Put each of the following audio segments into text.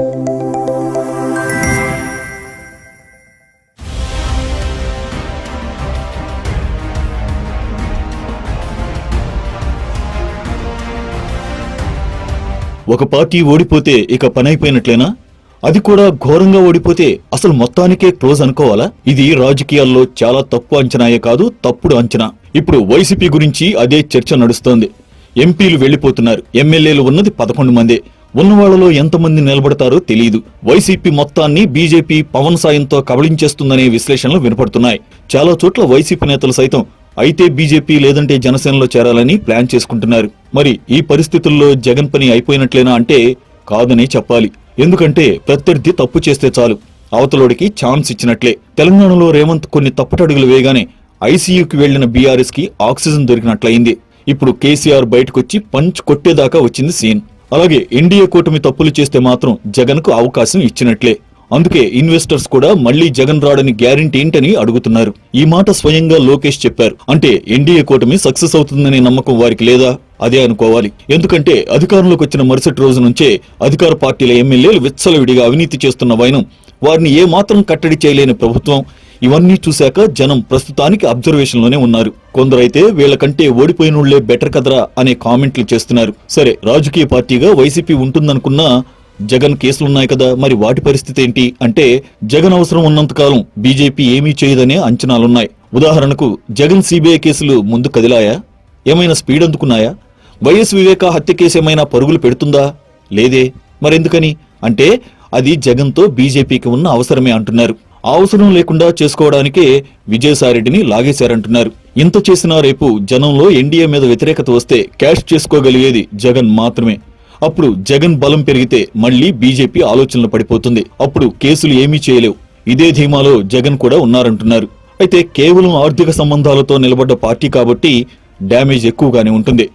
ఒక పార్టీ ఓడిపోతే ఇక పనైపోయినట్లేనా అది కూడా ఘోరంగా ఓడిపోతే అసలు మొత్తానికే క్లోజ్ అనుకోవాలా? ఇది రాజకీయాల్లో చాలా తప్పు అంచనాయే కాదు తప్పుడు అంచనా. ఇప్పుడు వైసీపీ గురించి అదే చర్చ నడుస్తోంది. ఎంపీలు వెళ్ళిపోతున్నారు ఎమ్మెల్యేలు ఉన్నది పదకొండు మందే. ఉన్న వాళ్ళలో ఎంతమంది నిలబడతారో తెలియదు వైసీపీ మొత్తాన్ని బీజేపీ పవన్ సాయంతో కబళించేస్తుందనే విశ్లేషణలు వినపడుతున్నాయి. చాలా చోట్ల వైసీపీ నేతలు సైతం అయితే బీజేపీ లేదంటే జనసేనలో చేరాలని ప్లాన్ చేసుకుంటున్నారు. మరి ఈ పరిస్థితుల్లో జగన్ పని అయిపోయినట్లేనా అంటే కాదనే చెప్పాలి. ఎందుకంటే ప్రత్యర్థి తప్పు చేస్తే చాలు. అవతలోడికి ఛాన్స్ ఇచ్చినట్లే. తెలంగాణలో రేవంత్ కొన్ని తప్పుటడుగులు వేయగానే ఐసీయూకి వెళ్ళిన బీఆర్ఎస్కి ఆక్సిజన్ దొరికినట్లయింది. ఇప్పుడు కేసీఆర్ బయటకొచ్చి పంచ్ కొట్టేదాకా వచ్చింది సీన్. అలాగే ఎన్డీఏ కూటమి తప్పులు చేస్తే మాత్రం జగన్కు అవకాశం ఇచ్చినట్లే. అందుకే ఇన్వెస్టర్స్ కూడా మళ్ళీ జగన్ రాడని గ్యారెంటీ ఏంటని అడుగుతున్నారు. ఈ మాట స్వయంగా లోకేష్ చెప్పారు. అంటే ఎన్డీఏ కూటమి సక్సెస్ అవుతుందనే నమ్మకం వారికి లేదా? అదే అనుకోవాలి. ఎందుకంటే అధికారంలోకి వచ్చిన మరుసటి రోజు నుంచే అధికార పార్టీల ఎమ్మెల్యేలు విచ్చలవిడిగా అవినీతి చేస్తున్న వైనం వారిని ఏమాత్రం కట్టడి చేయలేని ప్రభుత్వం. ఇవన్నీ చూశాక జనం ప్రస్తుతానికి అబ్జర్వేషన్లోనే ఉన్నారు. కొందరైతే వీళ్ళకంటే ఓడిపోయినోళ్ళే బెటర్ కదరా అనే కామెంట్లు చేస్తున్నారు. సరే రాజకీయ పార్టీగా వైసీపీ ఉంటుందనుకున్నా జగన్ కేసులున్నాయి కదా మరి వాటి పరిస్థితి ఏంటి? అంటే జగన్ అవసరం ఉన్నంతకాలం బీజేపీ ఏమీ చేయదనే అంచనాలున్నాయి. ఉదాహరణకు జగన్ సిబిఐ కేసులు ముందు కదిలాయా? ఏమైనా స్పీడ్ అందుకున్నాయా? వైఎస్ వివేక హత్య కేసు ఏమైనా పరుగులు పెడుతుందా? లేదే. మరెందుకని? అంటే అది జగన్తో బీజేపీకి ఉన్న అవసరమే అంటున్నారు. అవసరం లేకుండా చేసుకోవడానికే విజయసాయిరెడ్డిని లాగేశారంటున్నారు. ఇంత చేసినా రేపు జనంలో ఎన్డీఏ మీద వ్యతిరేకత వస్తే క్యాష్ చేసుకోగలిగేది జగన్ మాత్రమే. అప్పుడు జగన్ బలం పెరిగితే మళ్ళీ బీజేపీ ఆలోచనలు పడిపోతుంది. అప్పుడు కేసులు ఏమీ చేయలేవు. ఇదే ధీమాలో జగన్ కూడా ఉన్నారంటున్నారు. అయితే కేవలం ఆర్థిక సంబంధాలతో నిలబడ్డ పార్టీ కాబట్టి డ్యామేజ్ ఎక్కువగానే ఉంటుంది.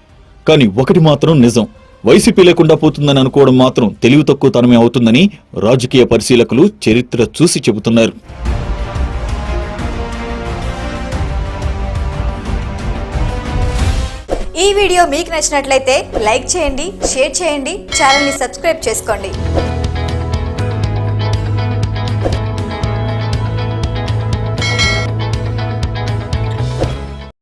కానీ ఒకటి మాత్రం నిజం. వైసీపీ లేకుండా పోతుందని అనుకోవడం మాత్రం తెలివి తక్కువ తనమే అవుతుందని రాజకీయ పరిశీలకులు చరిత్ర చూసి చెబుతున్నారు. ఈ వీడియో మీకు నచ్చినట్లయితే లైక్ చేయండి షేర్ చేయండి ఛానల్ని సబ్స్క్రైబ్ చేసుకోండి.